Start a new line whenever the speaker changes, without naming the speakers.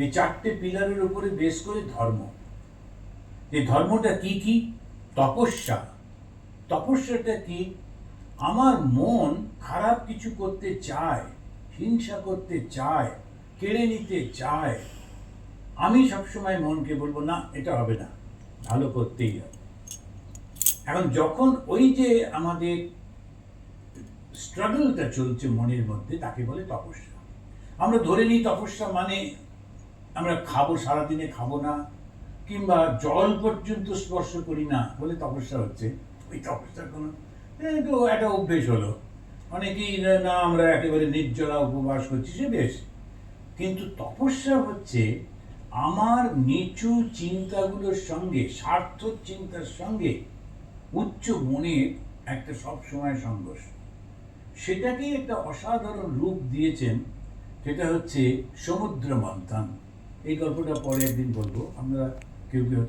এই চারটে পিলারের উপরে বেশ করে ধর্ম। এই ধর্মটা কি কি? তপস্যা। তপস্যাটা কি? আমার মন খারাপ কিছু করতে চায়, হিংসা করতে চায়, কেড়ে নিতে চায়, আমি সবসময় মনকে বলব, না, এটা হবে না, ভালো করতেই হবে। এখন যখন ওই যে আমাদের স্ট্রাগলটা চলছে মনের মধ্যে, তাকে বলে তপস্যা। আমরা ধরে নিই তপস্যা মানে আমরা খাব, সারাদিনে খাব না, কিংবা জল পর্যন্ত স্পর্শ করি না বলে তপস্যা হচ্ছে। ওই তপস্যার কোনো একটা অভ্যেস হলো। অনেকেই না- আমরা একেবারে নির্জলা উপবাস করছি, সে বেশ। কিন্তু তপস্যা হচ্ছে আমার নিচু চিন্তাগুলোর সঙ্গে, সার্থক চিন্তার সঙ্গে উচ্চ মনের একটা সবসময় সংঘর্ষ। সেটাকেই একটা অসাধারণ রূপ দিয়েছেন, সেটা হচ্ছে সমুদ্র মন্থন। এই গল্পটা পরে একদিন বলব। আমরা কেউ কেউ